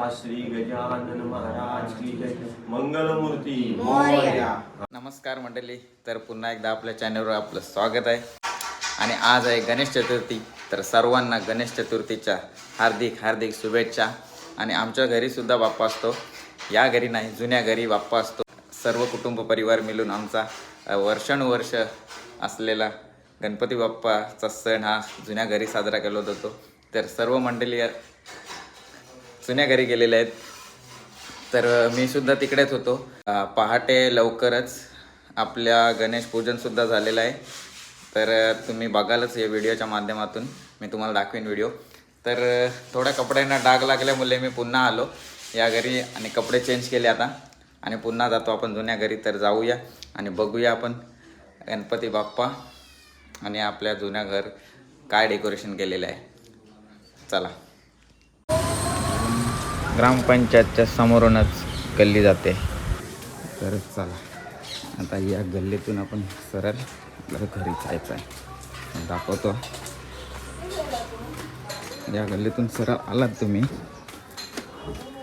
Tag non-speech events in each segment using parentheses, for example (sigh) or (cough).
श्री गजानन महाराज की जय. मंगलमूर्ती. मोरया. नमस्कार मंडळी तर पुन्हा एकदा आपल्या चॅनलवर आपलं स्वागत आहे. आणि आज आहे गणेश चतुर्थी तर सर्वांना गणेश चतुर्थीच्या हार्दिक हार्दिक शुभेच्छा. आणि आमच्या घरीसुद्धा बाप्पा असतो. या घरी नाही जुन्या घरी बाप्पा असतो. सर्व कुटुंब परिवार मिळून आमचा वर्षानुवर्ष असलेला गणपती बाप्पाचा सण हा जुन्या घरी साजरा केला जातो. तर सर्व मंडळी जुन्या घरी गेलेले आहेत. तर मी सुद्धा तिकडेच होतो. पहाटे लवकरच आपल्या गणेश पूजन सुद्धा झालेलं आहे. तर तुम्ही बघालच या व्हिडिओच्या माध्यमातून. मी तुम्हाला दाखवीन व्हिडिओ. तर थोड्या कपड्यांना डाग लागल्यामुळे मी पुन्हा आलो या घरी आणि कपडे चेंज केले आता. आणि पुन्हा जातो आपण जुन्या घरी तर जाऊया आणि बघूया आपण गणपती बाप्पा आणि आपल्या जुन्या घर काय डेकोरेशन केलेलं आहे. चला. ग्रामपंचायतच्या समोरूनच गल्ली जाते. तर चला. आता या गल्लीतून आपण सरळ आपल्याला घरी जायचं आहे. दाखवतो. या गल्लीतून सरळ आलात तुम्ही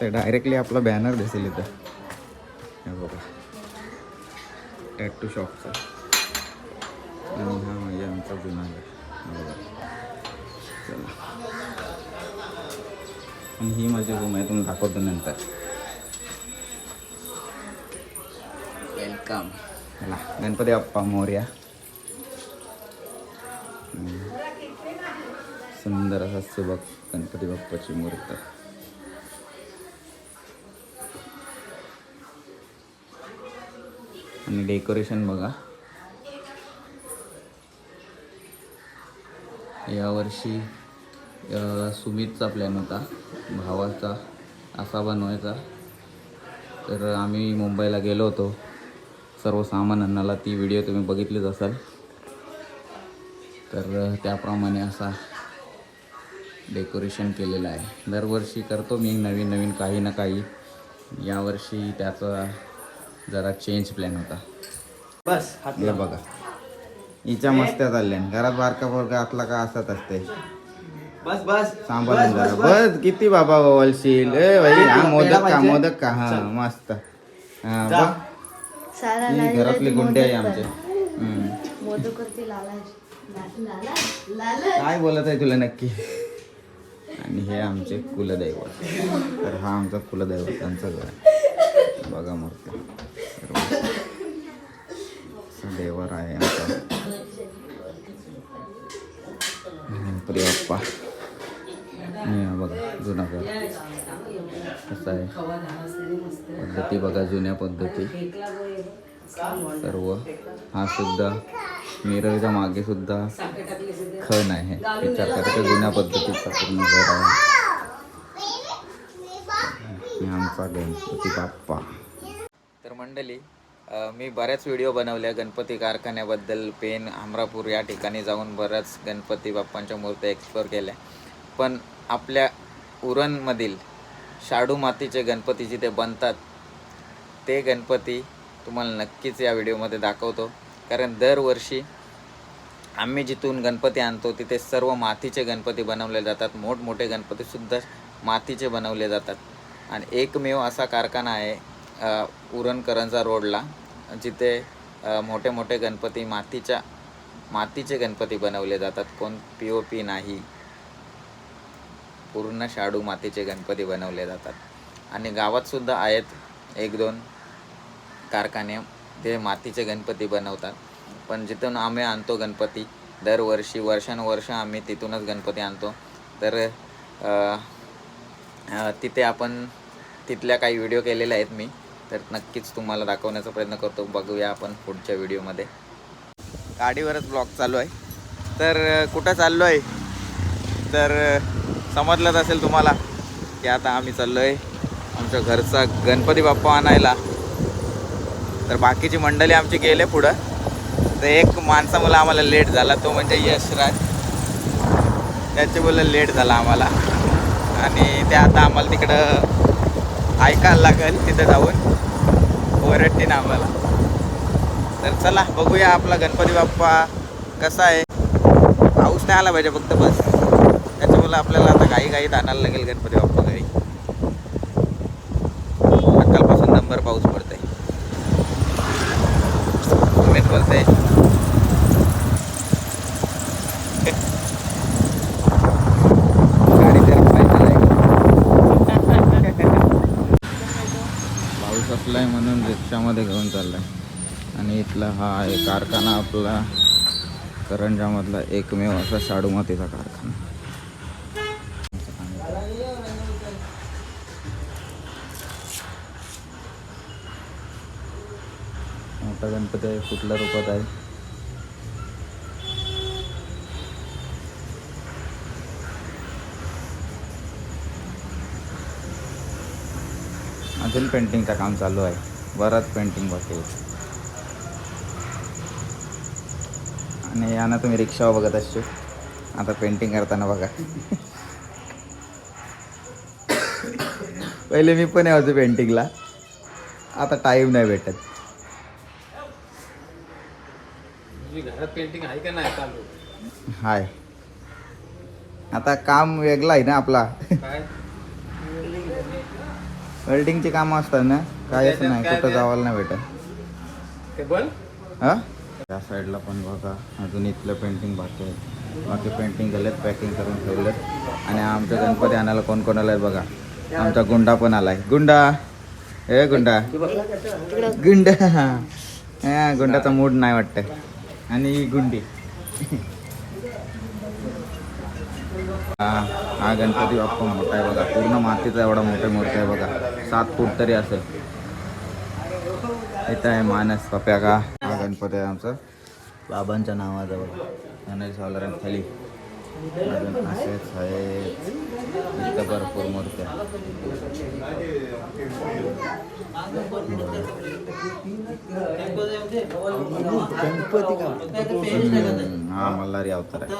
तर डायरेक्टली आपला बॅनर दिसेल इथं. हे बघा. टॅटू शॉपचा आणि हा म्हणजे आमचा जुना आहे बघा. चला. आणि ही माझी रूम आहे तुम्ही दाखवतो नंतर. वेलकम चला गणपती बाप्पा मोर्या. सुंदर असा सुबक गणपती बाप्पाची मूर्त आणि डेकोरेशन बघा. यावर्षी सुमितचा प्लॅन होता. भावाचा असा बनवायचा. तर आम्ही मुंबईला गेलो होतो. सर्व सामान आणायला ती व्हिडिओ तुम्ही बघितलीच असाल. तर त्याप्रमाणे असा डेकोरेशन केलेलं आहे. दरवर्षी करतो मी नवीन नवीन काही ना काही. यावर्षी त्याचा जरा चेंज प्लॅन होता. बस हे बघा. हिच्या मस्त्या चालल्या घरात बारका पोरका असला का असत असते. बस बस. सांभाळून बस, जरा. बस, बस. किती बाबा बोलशील ए भाई हा मोदक का? मोदक का? हा. मस्त. हा जा. बघ. सारा ही लाल घरातली लाल गुंडे आहे आमचे. कर. हम्म. मोदक करते लालाच लाला लाला. काय बोलत आहे तुला नक्की? आणि हे आमचे कुलदैवत तर हा आमचा कुलदैवत त्यांचं घर आहे. बघा मूर्ती. असा देवर आहे आमचा. गणपती बाप्पा आणि बघा जुना घर. कसं आहे? पद्धती बघा जुन्या पद्धती. सर्व. हा सुद्धा मिररच्या मागे सुद्धा खण आहे. विचार करायचा जुन्या पद्धतीचा पूर्ण घर आहे. आमचा गणपती बाप्पा. तर मंडळी मी बऱ्याच व्हिडिओ बनवल्या गणपती कारखान्याबद्दल पेन अमरापूर या ठिकाणी जाऊन बऱ्याच गणपती बाप्पांच्या मूर्त्या एक्सप्लोअर केल्या. पण आपल्या उरणमधील शाडू मातीचे गणपती जिथे बनतात ते गणपती तुम्हाला नक्कीच या व्हिडिओमध्ये दाखवतो. कारण दरवर्षी आम्ही जिथून गणपती आणतो तिथे सर्व मातीचे गणपती बनवले जातात. मोठमोठे गणपतीसुद्धा मातीचे बनवले जातात. आणि एकमेव असा कारखाना आहे उरणकरंजा रोडला जिथे मोठे मोठे गणपती मातीच्या मातीचे गणपती बनवले जातात. कोण पी ओ पी नाही. पूर्ण शाडू मातीचे गणपती बनवले जातात. आणि गावातसुद्धा आहेत एक दोन कारखाने ते मातीचे गणपती बनवतात. पण जिथून आम्ही आणतो गणपती दरवर्षी वर्षानुवर्ष आम्ही तिथूनच गणपती आणतो. तर तिथे आपण तिथल्या काही व्हिडिओ केलेल्या आहेत मी. तर नक्कीच तुम्हाला दाखवण्याचा प्रयत्न करतो. बघूया आपण पुढच्या व्हिडिओमध्ये. गाडीवरच ब्लॉग चालू आहे. तर कुठं चाललो आहे तर समजलंच असेल तुम्हाला की आता आम्ही चाललो आहे आमच्या घरचा गणपती बाप्पा आणायला. तर बाकीची मंडळी आमची गेले पुढं. तर एक माणसामुळे आम्हाला लेट झाला तो म्हणजे यशराज. त्याच्यामुळे लेट झाला आम्हाला. आणि ते आता आम्हाला तिकडं ऐकायला लागेल तिथं जाऊन. ओरडतीन आम्हाला. तर चला बघूया आपला गणपती बाप्पा कसा आहे. पाऊस नाही आला पाहिजे फक्त बस. म्हटलं आपल्याला आता काही काही आणायला लागेल गणपती बाप्पा घरी. सकाळपासून नंबर पाऊस पडते पेट बोलते गाडी तर पाऊस म्हणून रिक्षामध्ये घेऊन चाललाय. आणि इथला हा आहे कारखाना आपला. करंजामधला एकमेव असा शाडू मातीचा कारखाना. मोठा गणपती आहे कुठल्या रूपात आहे? अजून पेंटिंगचं काम चालू आहे. बराच पेंटिंग बाकी आणि यानं तुम्ही रिक्षावर बघत असतो आता पेंटिंग करताना बघा. पहिले मी पण यायचो पेंटिंगला आता टाईम नाही भेटत. घरात पेंटिंग आहे का नाही चालू? हाय. आता काम वेगळं आहे ना आपला. काय? वेल्डिंगची कामं असतात ना काय असं नाही कुठं ते? जावायला नाही भेटत. टेबल हा? त्या साईडला पण बघा अजून इथलं पेंटिंग बाकी आहे. बाकी पेंटिंग झालेत पॅकिंग करून ठेवलेत. आणि आमच्या गणपती आणायला कोण कोण आलाय बघा? आमचा गुंडा पण आलाय. गुंडा! ए गुंडा! गुंडा! हा गुंडाचा मूड नाही वाटत आणि गुंडी. हा हा गणपती बाप्पा मोठा आहे बघा. पूर्ण मातीचा एवढा मोठा मूर्ती आहे बघा. सात फूट तरी असेल. इथं आहे मानस पप्या का? हा गणपती आहे आमचा. बाबांच्या नावाचा बघा. गणेश सावलारण खाली. अजून असेच आहेत इथं भरपूर मूर्त्या हा मल्हारी अवतार आहे.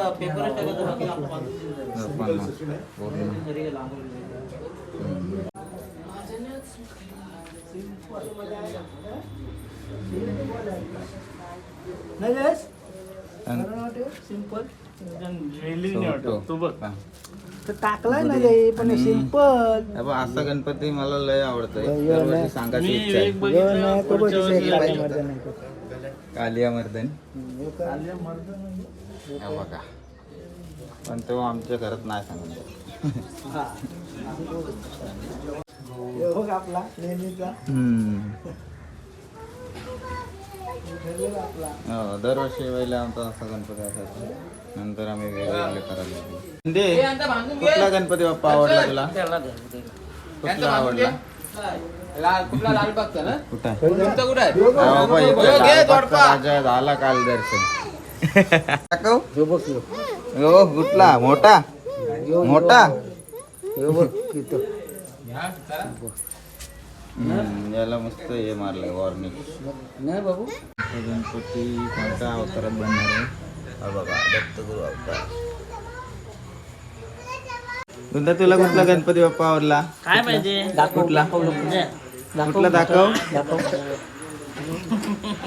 हा. टाकलाय ना ते पण सिंपल असा गणपती मला लय आवडतोय. दरवर्षी सांगायची इच्छा आहे. तो बघ कालिया मर्दन. हे बघा. पण तो आमच्या घरात नाही सांगत बघ आपला नेहमीचा. ठरलेला आपला. हो, दरवर्षी वेळेला आमचा असा गणपती असायचा. नंतर आम्ही वेगवेगळे करायला लागलो. दे. कुठला गणपती बाप्पा आवडला तुला? कुठला आवडला? कुठला लाल बघता ना कुठं कुठं झाला काल दर्शन. हो कुठला? मोठा? मोठा? याला मस्त हे मारलंय वॉर्निंग. नाही बाबू. गणपती कोणत्या अवतारात बनणार आहे? हा बघा दत्तगुरु अवतार. तुला तुला कुठला गणपती बाप्पा आवडला? काय पाहिजे? कुठला? कुठला दाखव.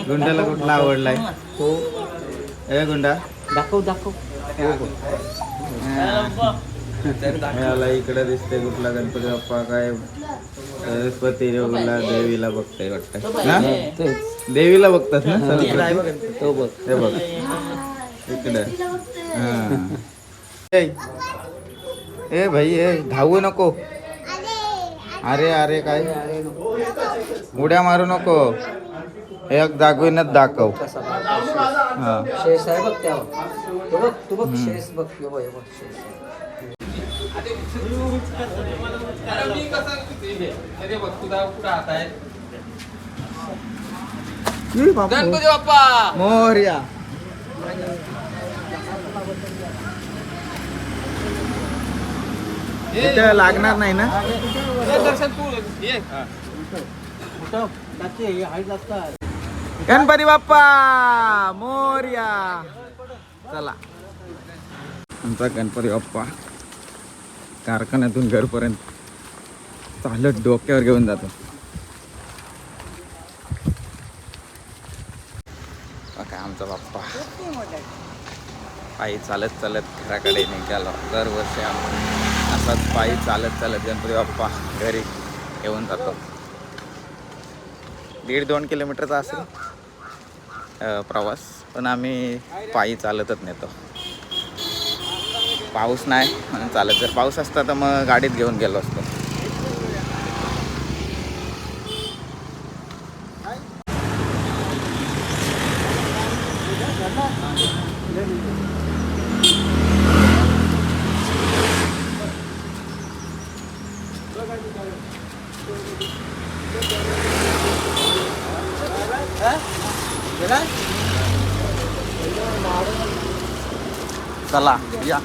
गुंडाला कुठला आवडलाय? ए गुंडा. दाखव दाखव. याला इकडे दिसते कुठला गणपती बाप्पा काय? सरस्वती देवीला देवीला बघताय वाटतं. ना देवीला बघतात ना? तो बघ. हे बघ. इकडे. हा. ए, ए भाई ए धावू नको. अरे अरे काय? उड्या मारू नको. एक दाखवीनच दाखव. हा. शेष आहे बघ त्यावर तो बघ तू बघ शेष बघ ह्यो बघ ह्यो बघ शेष अरे मी कसं अरे बघ तुझा कुठं हात आहे गणपती बाप्पा मोर्या ये, लागणार नाही ना? गणपती बाप्पा मोर्या. चला. आमचा गणपती बाप्पा कारखान्यातून घरपर्यंत चालत डोक्यावर घेऊन जातो. काय आमचा बाप्पा. पायी चालत चालत घराकडे निघालो. दरवर्षी आम्ही असाच पायी चालत चालत गणपती बाप्पा घरी येऊन जातो. दीड दोन किलोमीटरचा असेल प्रवास पण आम्ही पायी चालतच नेतो. पाऊस नाही म्हणून चालत जर पाऊस असता तर मग गाडीत घेऊन गेलो असतो. चला या.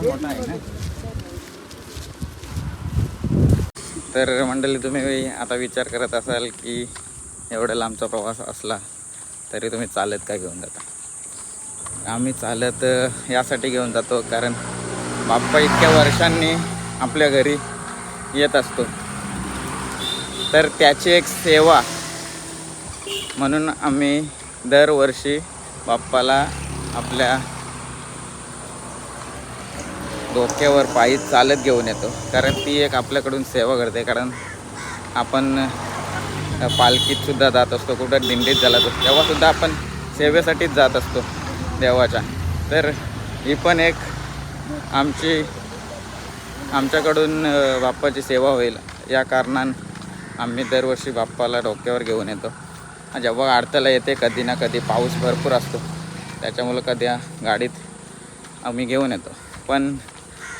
मोठा आहे ना. तर मंडळी तुम्ही आता विचार करत असाल की एवढा लांबचा प्रवास असला तरी तुम्ही चालत का घेऊन जाता? आम्ही चालत यासाठी घेऊन जातो कारण बाप्पा इतक्या वर्षांनी आपल्या घरी येत असतो. तर त्याची एक सेवा. म्हणून आम्ही दरवर्षी बाप्पाला आपल्या डोक्यावर पायी चालत घेऊन येतो. कारण ती एक आपल्याकडून सेवा करते. कारण आपण पालखीतसुद्धा जात असतो. कुठं दिंडीत झाला असतो. तेव्हासुद्धा आपण सेवेसाठीच जात असतो देवाच्या. तर ही पण एक आमची आमच्याकडून बाप्पाची सेवा होईल. या कारणानं आम्ही दरवर्षी बाप्पाला डोक्यावर घेऊन येतो. जेव्हा अडथळा येते कधी ना कधी पाऊस भरपूर असतो. त्याच्यामुळं कधी गाडीत आम्ही घेऊन येतो. पण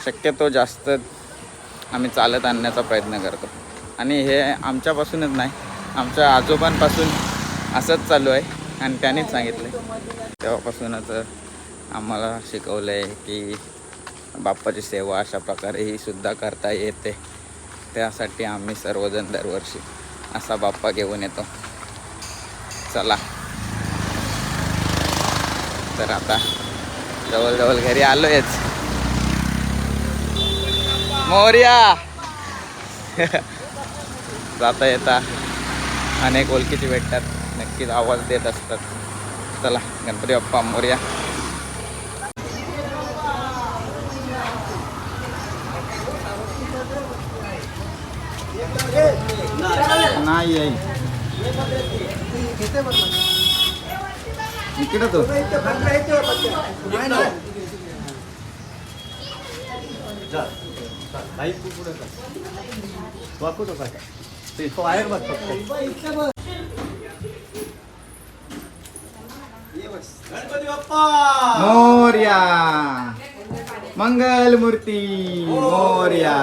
शक्यतो जास्त आम्ही चालत आणण्याचा प्रयत्न करतो. आणि हे आमच्यापासूनच नाही आमच्या आजोबांपासून असंच चालू आहे आणि त्यांनीच सांगितलं तेव्हापासूनच आम्हाला शिकवलं आहे की बाप्पाची सेवा अशा प्रकारे ही सुद्धा करता येते. त्यासाठी आम्ही सर्वजण दरवर्षी असा बाप्पा घेऊन येतो. चला. तर आता जवळजवळ घरी आलोयच. मोर्या! (laughs) जाता येता अनेक ओळखीचे भेटतात. नक्कीच आवाज देत असतात. चला गणपती बाप्पा मोर्या. नाही आहे इकडे तो गणपती बाप्पा मोर्या मंगल मूर्ती मोर्या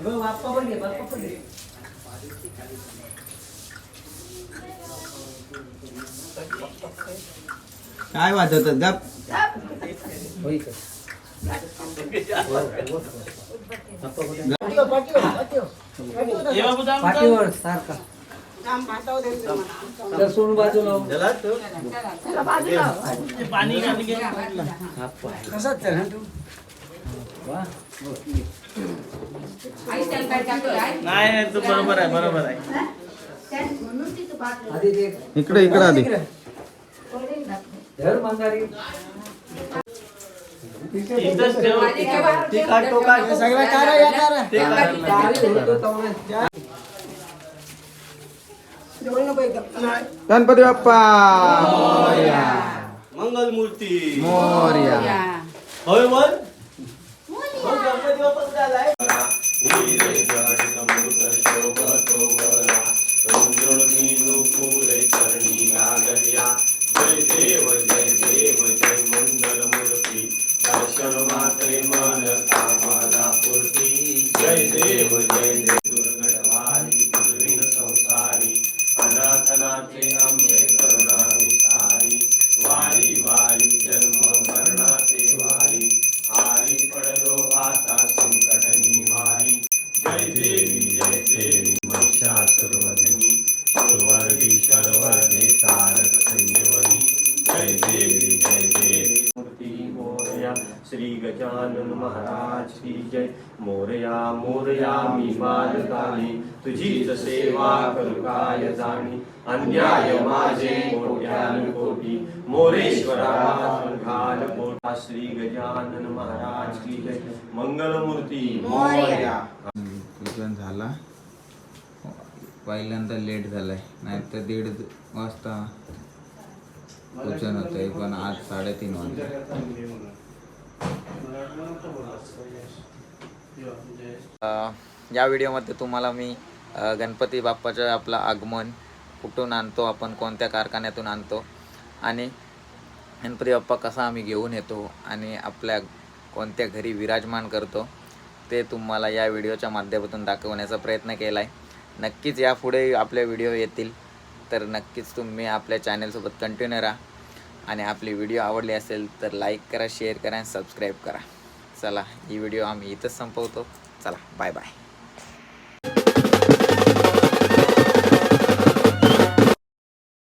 बाप्पा पण घे बाप्पा पण घे काय वाजवतात गप? पाठीवर सारखा. तर सोन बाजू लाव. कसाच आहे ना तू? वा नाही नाही तू बरोबर आहे बरोबर आहे. म्हणून तिथं पाठवलं. आधी ते इकडे इकडे आधी. कोणी घातलं? धर मंदारी इथंच ठेव. ती काढतो का? सगळं काढा या काढा ते काढ. काढी होतो तेवढं. गणपती बाप्पा. मोर्या. मंगल मूर्ती मोर्या. होय वर? गणपती बाप्पा कुठे आलाय माझे मोरेश्वरा घाल कोटा श्री गजानन महाराज की जय. मंगलमूर्ती. मोरया. पूजन झाला. पहिल्यांदा लेट झालाय. नाही तर दीड वाजता पूजन होतंय पण आज साडेतीन वाजता या व्हिडिओमध्ये तुम्हाला मी गणपती बाप्पाचं आपलं आगमन कुठून आणतो आपण कोणत्या कारखान्यातून आणतो. आणि गणपती बाप्पा कसा आम्ही घेऊन येतो आणि आपल्या कोणत्या घरी विराजमान करतो ते तुम्हाला या व्हिडिओच्या माध्यमातून दाखवण्याचा प्रयत्न केला आहे नक्कीच यापुढे आपले व्हिडिओ येतील तर नक्कीच तुम्ही आपल्या चॅनलसोबत कंटिन्यू राहा. आणि आपली व्हिडिओ आवडली असेल तर लाईक करा शेअर करा आणि सबस्क्राईब करा. चला ही व्हिडिओ आम्ही इथंच संपवतो. चला बाय बाय